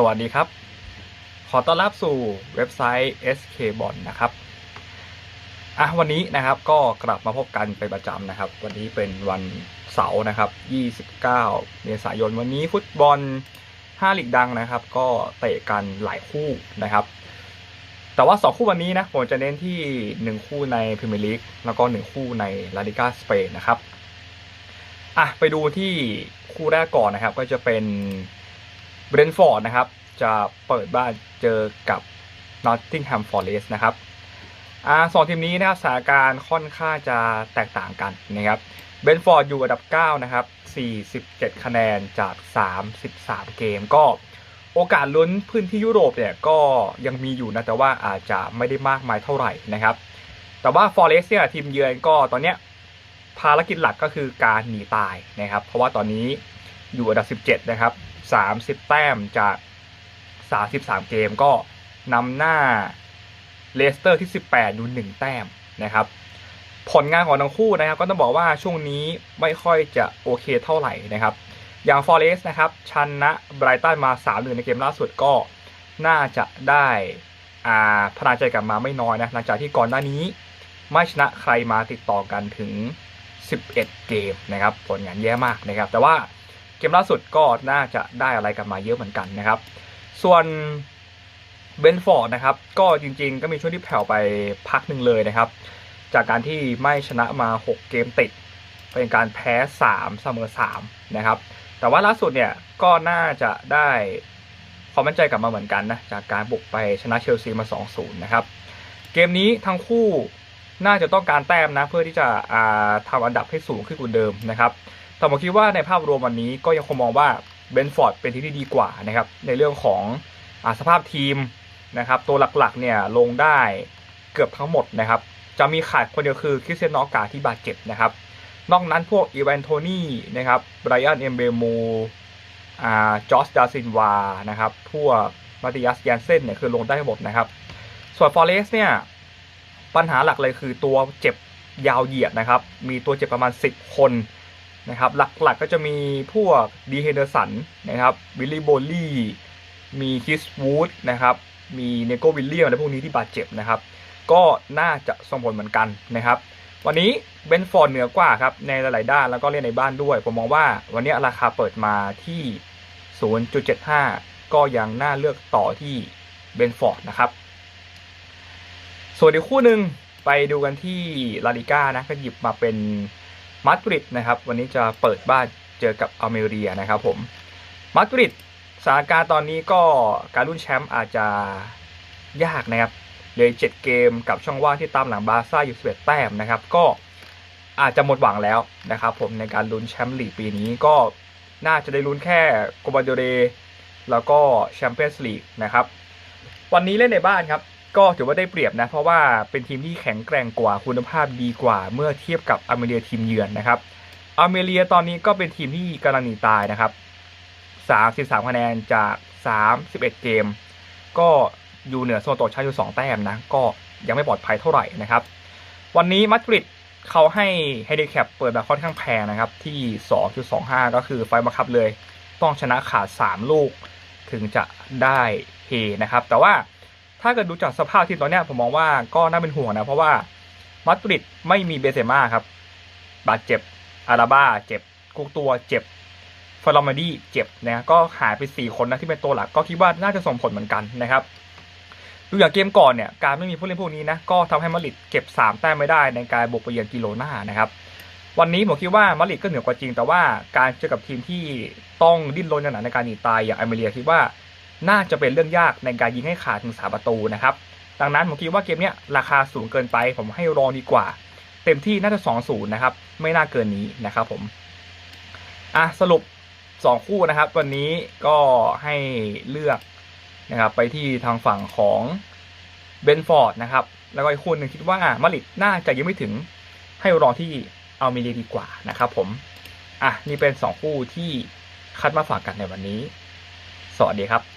สวัสดีครับ ขอต้อนรับสู่เว็บไซต์ SK b o n นะครับอะวันนี้นะครับก็กลับมาพบกันเป็นประจำนะครับ วันนี้เป็นวันเสาร์นะครับ 29 เมษายน วันนี้ฟุตบอล5ลีกดังนะครับ ก็เตะกันหลายคู่นะครับ แต่ว่า 2 คู่วันนี้นะผมจะเน้นที่ 1 คู่ในพรีเมียร์ลีกแล้วก็ 1 คู่ในลาลิกาสเปนนะครับอะไปดูที่คู่แรกก่อนนะครับ ก็จะเป็น เบรนฟอร์ดนะครับ จะเปิดบ้านเจอกับ Nottingham Forest นะครับอาสองทีมนี้นะครับสถานการณ์ค่อนข้างจะแตกต่างกันนะครับเบรนฟอร์ดอยู่อันดับ 9 นะครับ 47 คะแนนจาก 33 เกมก็โอกาสลุ้นพื้นที่ยุโรปเนี่ยก็ยังมีอยู่นะ แต่ว่าอาจจะไม่ได้มากมายเท่าไหร่นะครับ แต่ว่า Forest เนี่ยทีมเยือนก็ตอนเนี้ยภารกิจหลักก็คือการหนีตายนะครับ เพราะว่าตอนนี้ อยู่อันดับ 17 นะครับ 30 แต้มจาก 33 เกมก็นำหน้าเลสเตอร์ที่ 18 อยู่ 1 แต้มนะครับ ผลงานของทั้งคู่นะครับ ก็ต้องบอกว่าช่วงนี้ไม่ค่อยจะโอเคเท่าไหร่นะครับ อย่างฟอเรสต์นะครับชนะไบรตันมา3 1ในเกมล่าสุดก็น่าจะได้อ่าพนาใจกลับมาไม่น้อยนะหลังจากที่ก่อนหน้านี้ไม่ชนะใครมาติดต่อกันถึง 11 เกมนะครับ ผลงานแย่มากนะครับ แต่ว่า เกมล่าสุดก็น่าจะได้อะไรกลับมาเยอะเหมือนกันนะครับ ส่วนเบนฟอร์ดนะครับ ก็จริงๆ ก็มีช่วงที่แผ่วไปพักหนึ่งเลยนะครับ จากการที่ไม่ชนะมา 6 เกมติด เป็นการแพ้ 3 เสมอ 3 นะครับ แต่ว่าล่าสุดเนี่ยก็น่าจะได้ความมั่นใจกลับมาเหมือนกันนะ จากการบุกไปชนะเชลซีมา 2-0 นะครับ เกมนี้ทั้งคู่น่าจะต้องการแต้มนะ เพื่อที่จะทำอันดับให้สูงขึ้นกว่าเดิมนะครับ แต่ผมคิดว่าในภาพรวมวันนี้ก็ยังคงมองว่าเบนฟอร์ดเป็นที่ที่ดีกว่านะครับในเรื่องของอสภาพทีมนะครับตัวหลักๆเนี่ยลงได้เกือบทั้งหมดนะครับจะมีขาดคนเดียวคือคริสเตียนนอกาที่บาดเจ็บนะครับนอกนั้นพวกอีแวนโทนี่นะครับไบรอันเอมเบมูอ่าจอสดาซินวานะครับพวกมาติยัสแยนเซนเนี่ยคือลงได้หมดนะครับ ส่วนฟอเรสเนี่ยปัญหาหลักเลยคือตัวเจ็บยาวเหยียดนะครับ มีตัวเจ็บประมาณ 10 คน นะครับหลักๆก็จะมีพวกดีเฮเดอร์สันนะครับวิลลี่โบลี่มีคิสวูดนะครับมีเนโกวิลเลียมและพวกนี้ที่บาดเจ็บนะครับ ก็น่าจะส่งผลเหมือนกันนะครับ วันนี้เบนฟอร์ดเหนือกว่าครับ ในหลาย ๆ ด้านแล้วก็เล่นในบ้านด้วย ผมมองว่าวันนี้ราคาเปิดมาที่ 0.75 ก็ยังน่าเลือกต่อที่เบนฟอร์ดนะครับ ส่วนอีกคู่หนึ่งไปดูกันที่ลาลิก้านะก็หยิบมาเป็น มาดริดนะครับวันนี้จะเปิดบ้านเจอกับอัลเมเรียนะครับผมมาดริดสถานการณ์ตอนนี้ก็การลุ้นแชมป์อาจจะยากนะครับเลย7เกมกับช่องว่างที่ตามหลังบาร์ซ่าอยู่11แต้มนะครับ ก็อาจจะหมดหวังแล้วนะครับ ผมในการลุ้นแชมป์ลีกปีนี้ก็น่าจะได้ลุ้นแค่โกบาโดเรแล้วก็แชมเปี้ยนส์ลีกนะครับ วันนี้เล่นในบ้านครับ ก็ถือว่าได้เปรียบนะ เพราะว่าเป็นทีมที่แข็งแกร่งกว่าคุณภาพดีกว่า เมื่อเทียบกับอเมเรียทีมเยือนนะครับอเมเรียตอนนี้ก็เป็นทีมที่กำลังหนีตายนะครับ 33 คะแนนจาก 31 เกม ก็อยู่เหนือโซนตกชั้นอยู่ 2 แต้มนะ ก็ยังไม่ปลอดภัยเท่าไหร่นะครับ วันนี้มาดริดเขาให้เฮดิแคปเปิดมาค่อนข้างแพงนะครับ ที่ 2.25 ก็คือไฟบังคับเลย ต้องชนะขาด 3 ลูก ถึงจะได้เฮนะครับ แต่ว่า ถ้าเกิดดูจากสภาพทีมตอนนี้ผมมองว่าก็น่าเป็นห่วงนะ เพราะว่ามาดริดไม่มีเบเซม่าครับ บาดเจ็บอาราบ้าเจ็บกุกตัวเจ็บฟลอร์มาดีเจ็บนะก็หายไป 4 คนนะที่เป็นตัวหลักก็คิดว่าน่าจะส่งผลเหมือนกันนะครับดูอย่างเกมก่อนเนี่ยการไม่มีผู้เล่นพวกนี้นะก็ทำให้มาดริดเก็บ 3 แต้มไม่ได้ในการบุกไปเยือนกิโลนานะครับวันนี้ผมคิดว่ามาดริดก็เหนือกว่าจริง แต่ว่าการเจอกับทีมที่ต้องดิ้นรนอย่างหนักในการหนีตายอย่างอเมเรียคิดว่า น่าจะเป็นเรื่องยากในการยิงให้ขาดถึงสาประตูนะครับ ดังนั้นผมคิดว่าเกมนี้ราคาสูงเกินไป ผมให้รองดีกว่า เต็มที่น่าจะสองศูนย์นะครับ ไม่น่าเกินนี้นะครับผม อะสรุปสองคู่นะครับ วันนี้ก็ให้เลือกนะครับไปที่ทางฝั่งของเบนฟอร์ดนะครับ แล้วก็อีกคู่หนึ่งคิดว่ามาริดน่าจะยังไม่ถึงให้รองที่เอามิเลียดีกว่านะครับผม อะนี่เป็นสองคู่ที่คัดมาฝากกันในวันนี้ สวัสดีครับ